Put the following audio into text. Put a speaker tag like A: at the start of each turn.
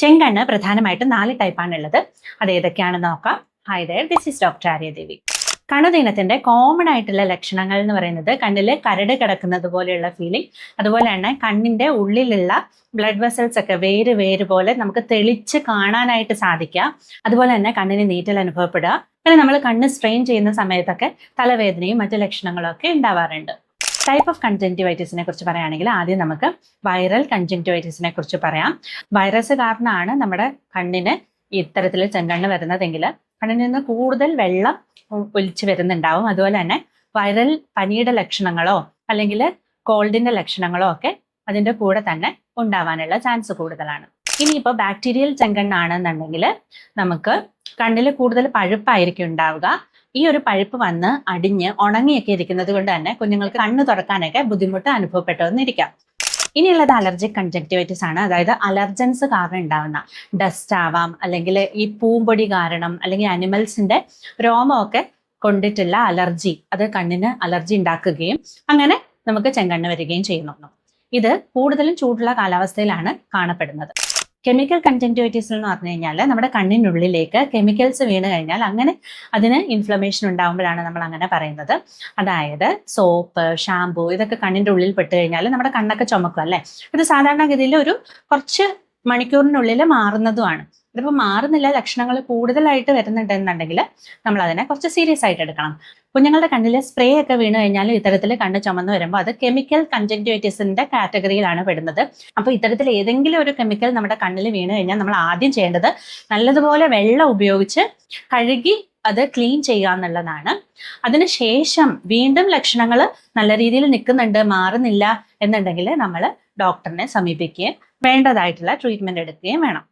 A: ചെങ്കണ്ണ് പ്രധാനമായിട്ടും നാല് ടൈപ്പാണ് ഉള്ളത് അത് ഏതൊക്കെയാണെന്ന് നോക്കാം. Hi there this is doctor Aryadevi കണുദിനത്തിന്റെ common ആയിട്ടുള്ള ലക്ഷണങ്ങൾ എന്ന് പറയുന്നത് കണ്ണിൽ കരട് കിടക്കുന്നത് പോലെയുള്ള ഫീലിംഗ് അതുപോലെ തന്നെ കണ്ണിന്റെ ഉള്ളിലുള്ള ബ്ലഡ് വെസൽസ് ഒക്കെ വേര് വേര് പോലെ നമുക്ക് തെളിച്ച് കാണാനായിട്ട് സാധിക്കുക. അതുപോലെ തന്നെ കണ്ണിന് നീറ്റൽ അനുഭവപ്പെടുക. പിന്നെ നമ്മൾ കണ്ണ് സ്ട്രെയിൻ ചെയ്യുന്ന സമയത്തൊക്കെ തലവേദനയും മറ്റു ലക്ഷണങ്ങളും ഒക്കെ ഉണ്ടാവാറുണ്ട്. ടൈപ്പ് ഓഫ് കൺജങ്ക്റ്റിവൈറ്റിസിനെ കുറിച്ച് പറയുകയാണെങ്കിൽ ആദ്യം നമുക്ക് വൈറൽ കൺജങ്ക്റ്റിവൈറ്റിസിനെ കുറിച്ച് പറയാം. വൈറസ് കാരണമാണ് നമ്മുടെ കണ്ണിന് ഇത്തരത്തിൽ ചെങ്കണ്ണ് വരുന്നതെങ്കിൽ കണ്ണിൽ നിന്ന് കൂടുതൽ വെള്ളം ഒലിച്ച് വരുന്നുണ്ടാവും. അതുപോലെ തന്നെ വൈറൽ പനിയുടെ ലക്ഷണങ്ങളോ അല്ലെങ്കിൽ കോൾഡിന്റെ ലക്ഷണങ്ങളോ ഒക്കെ അതിന്റെ കൂടെ തന്നെ ഉണ്ടാവാനുള്ള ചാൻസ് കൂടുതലാണ്. ഇനിയിപ്പോൾ ബാക്ടീരിയൽ ചെങ്കണ്ണാണെന്നുണ്ടെങ്കിൽ നമുക്ക് കണ്ണിൽ കൂടുതൽ പഴുപ്പായിരിക്കും ഉണ്ടാവുക. ഈ ഒരു പഴുപ്പ് വന്ന് അടിഞ്ഞ് ഉണങ്ങിയൊക്കെ ഇരിക്കുന്നത് കൊണ്ട് തന്നെ കുഞ്ഞുങ്ങൾക്ക് കണ്ണ് തുറക്കാനൊക്കെ ബുദ്ധിമുട്ട് അനുഭവപ്പെട്ടെന്നിരിക്കാം. ഇനിയുള്ളത് അലർജിക് കൺജക്ടിവൈറ്റിസ് ആണ്. അതായത് അലർജൻസ് കാരണം ഉണ്ടാവുന്ന ഡസ്റ്റ് ആവാം അല്ലെങ്കിൽ ഈ പൂമ്പൊടി കാരണം അല്ലെങ്കിൽ അനിമൽസിന്റെ രോമമൊക്കെ കൊണ്ടിട്ടുള്ള അലർജി അത് കണ്ണിന് അലർജി ഉണ്ടാക്കുകയും അങ്ങനെ നമുക്ക് ചെങ്കണ്ണ് വരികയും ചെയ്യുന്നു. ഇത് കൂടുതലും ചൂടുള്ള കാലാവസ്ഥയിലാണ് കാണപ്പെടുന്നത്. കെമിക്കൽ കൺജെന്റിവിറ്റീസ് എന്ന് പറഞ്ഞു കഴിഞ്ഞാൽ നമ്മുടെ കണ്ണിനുള്ളിലേക്ക് കെമിക്കൽസ് വീണ് കഴിഞ്ഞാൽ അങ്ങനെ അതിന് ഇൻഫ്ലമേഷൻ ഉണ്ടാകുമ്പോഴാണ് നമ്മൾ അങ്ങനെ പറയുന്നത്. അതായത് സോപ്പ് ഷാമ്പു ഇതൊക്കെ കണ്ണിന്റെ ഉള്ളിൽ പെട്ട് കഴിഞ്ഞാൽ നമ്മുടെ കണ്ണൊക്കെ ചുമക്കും അല്ലേ? ഇത് സാധാരണഗതിയിൽ ഒരു കുറച്ച് മണിക്കൂറിനുള്ളിൽ മാറുന്നതുമാണ്. ഇതിപ്പോൾ മാറുന്നില്ല ലക്ഷണങ്ങൾ കൂടുതലായിട്ട് വരുന്നുണ്ടെന്നുണ്ടെങ്കിൽ നമ്മൾ അതിനെ കുറച്ച് സീരിയസ് ആയിട്ട് എടുക്കണം. കുഞ്ഞുങ്ങളുടെ കണ്ണിൽ സ്പ്രേ ഒക്കെ വീണ് കഴിഞ്ഞാൽ ഇത്തരത്തിൽ കണ്ണ് ചുമന്ന് വരുമ്പോൾ അത് കെമിക്കൽ കൺജങ്ക്റ്റിവൈറ്റിസിന്റെ കാറ്റഗറിയിലാണ് പെടുന്നത്. അപ്പോൾ ഇത്തരത്തിൽ ഏതെങ്കിലും ഒരു കെമിക്കൽ നമ്മുടെ കണ്ണിൽ വീണ് കഴിഞ്ഞാൽ നമ്മൾ ആദ്യം ചെയ്യേണ്ടത് നല്ലതുപോലെ വെള്ളം ഉപയോഗിച്ച് കഴുകി അത് ക്ലീൻ ചെയ്യുക എന്നുള്ളതാണ്. അതിനുശേഷം വീണ്ടും ലക്ഷണങ്ങൾ നല്ല രീതിയിൽ നിൽക്കുന്നുണ്ട് മാറുന്നില്ല എന്നുണ്ടെങ്കിൽ നമ്മൾ ഡോക്ടറിനെ സമീപിക്കുകയും വേണ്ടതായിട്ടുള്ള ട്രീറ്റ്മെന്റ് എടുക്കുകയും വേണം.